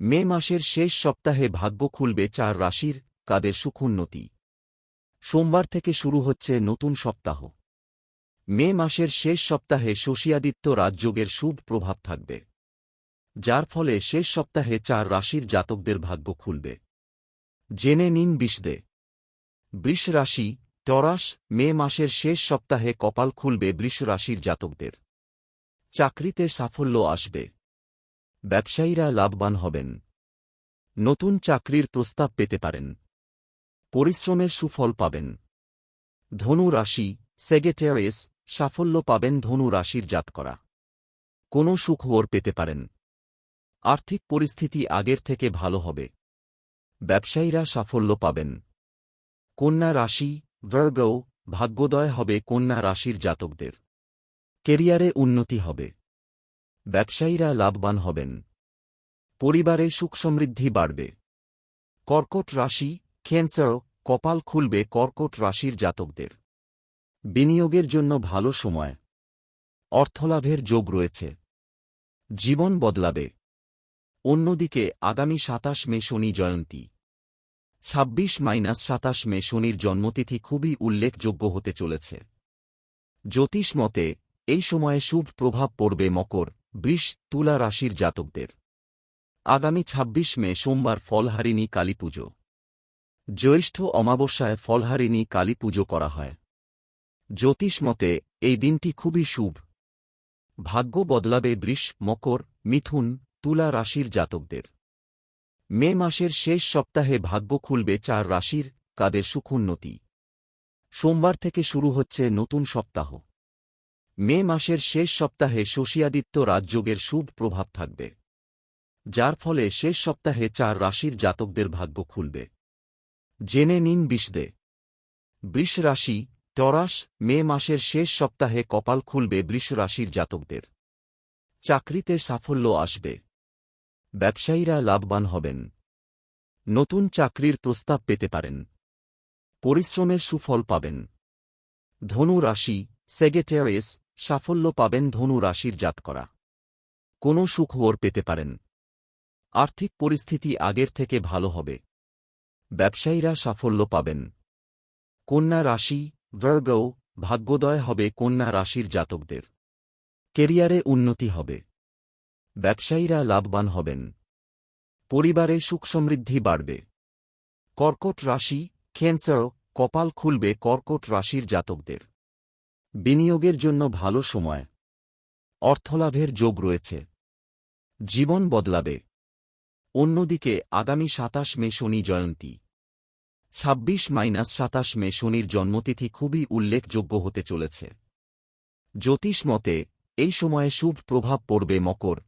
মে মাসের শেষ সপ্তাহে ভাগ্য খুলবে চার রাশির কাদের সুখোন্নতি। সোমবার থেকে শুরু হচ্ছে নতুন সপ্তাহ। মে মাসের শেষ সপ্তাহে শশিয়াদিত্য রাজযোগের শুভ প্রভাব থাকবে। যার ফলে শেষ সপ্তাহে চার রাশির জাতকদের ভাগ্য খুলবে। জেনে নিন বিষদে। বৃষ রাশি টরাস মে মাসের শেষ সপ্তাহে কপাল খুলবে বৃষ রাশির জাতকদের। চাকরিতে সাফল্য আসবে। ব্যবসায়ীরা লাভবান হবেন। নতুন চাকরির প্রস্তাব পেতে পারেন। পরিশ্রমের সুফল পাবেন। ধনু রাশি সেগেটেরিস সাফল্য পাবেন ধনু রাশির জাত করা কোনো সুখবর পেতে পারেন। আর্থিক পরিস্থিতি আগের থেকে ভালো হবে। ব্যবসায়ীরা সাফল্য পাবেন। কন্যা রাশি ভার্গ ভাগ্যোদয় হবে কন্যা রাশির জাতকদের। কেরিয়ারে উন্নতি হবে। ব্যবসায়ীরা লাভবান হবেন। পরিবারে সুখ সমৃদ্ধি বাড়বে। কর্কট রাশি, ক্যান্সার, কপাল খুলবে কর্কট রাশির জাতকদের। বিনিয়োগের জন্য ভালো সময়। অর্থলাভের যোগ রয়েছে। জীবন বদলাবে। অন্যদিকে আগামী সাতাশ মে শনি জয়ন্তী। ছাব্বিশ মাইনাস সাতাশ মে শনির জন্মতিথি খুবই উল্লেখযোগ্য হতে চলেছে। জ্যোতিষ মতে, এই সময়ে শুভ প্রভাব পড়বে মকর। বৃষ তুলা রাশির জাতকদের। আগামী ২৬ মে সোমবার ফলহারিণী কালীপুজো জ্যৈষ্ঠ অমাবস্যায় ফলহারিণী কালী পুজো করা হয়। জ্যোতিষ মতে, এই দিনটি খুবই শুভ। ভাগ্য বদলাবে বৃষ, মকর, মিথুন, তুলা রাশির জাতকদের। মে মাসের শেষ সপ্তাহে ভাগ্য খুলবে চার রাশির, কাদের সুখোন্নতি। সোমবার থেকে শুরু হচ্ছে নতুন সপ্তাহ। মে মাসের শেষ সপ্তাহে শশিয়াদিত্য রাজযোগের শুভ প্রভাব থাকবে। যার ফলে শেষ সপ্তাহে চার রাশির জাতকদের ভাগ্য খুলবে। জেনে নিন বিষদে। বৃষ রাশি টরাস মে মাসের শেষ সপ্তাহে কপাল খুলবে বৃষ রাশির জাতকদের। চাকরিতে সাফল্য আসবে। ব্যবসায়ীরা লাভবান হবেন। নতুন চাকরির প্রস্তাব পেতে পারেন। পরিশ্রমের সুফল পাবেন। ধনু রাশি সেগেটেরিস সাফল্য পাবেন ধনু রাশির জাত করা কোনো সুখবর পেতে পারেন। আর্থিক পরিস্থিতি আগের থেকে ভালো হবে। ব্যবসায়ীরা সাফল্য পাবেন। কন্যা রাশি ভার্গ ভাগ্যোদয় হবে কন্যা রাশির জাতকদের। কেরিয়ারে উন্নতি হবে। ব্যবসায়ীরা লাভবান হবেন। পরিবারে সুখ সমৃদ্ধি বাড়বে। কর্কট রাশি, ক্যান্সার, কপাল খুলবে কর্কট রাশির জাতকদের। বিনিয়োগের জন্য ভালো সময়। অর্থলাভের যোগ রয়েছে। জীবন বদলাবে। অন্যদিকে, আগামী সাতাশ মে শনি জয়ন্তী। ছাব্বিশ মাইনাস সাতাশ মে শনির জন্মতিথি খুবই উল্লেখযোগ্য হতে চলেছে। জ্যোতিষ মতে, এই সময়ে শুভ প্রভাব পড়বে মকর।